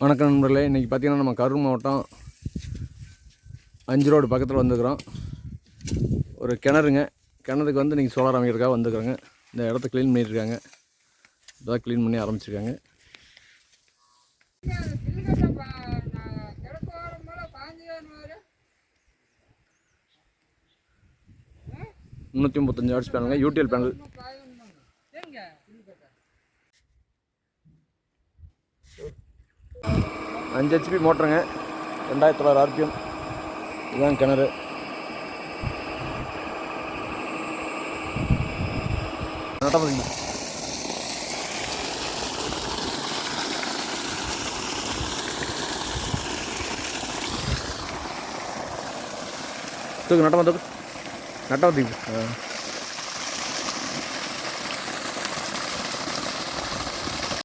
வணக்கம் நண்பர்களே இன்றைக்கி பார்த்தீங்கன்னா நம்ம கரூர் மாவட்டம் அஞ்சு ரோடு பக்கத்தில் வந்துக்கிறோம் ஒரு கிணறுங்க. கிணறுக்கு வந்து இன்றைக்கி சோலார் அமைக்கிறதுக்காக வந்துக்கிறோங்க இந்த இடத்த க்ளீன் பண்ணியிருக்காங்க இப்போதான் க்ளீன் பண்ணி ஆரம்பிச்சிருக்காங்க. முந்நூற்றி முப்பத்தஞ்சு ஆர்ட்ஸ் பேனலுங்க யூடிஎல் பேனல் அஞ்சு ஹெச்பி மோட்டருங்க. ரெண்டாயிரத்தி தொள்ளாயிரம் ஆர்பிஎம் இதுதான் கிணறு. நட்டமதிங்க தூக்கு நட்டமா தூக்கு. நட்டமா தூக்கு. ஆ.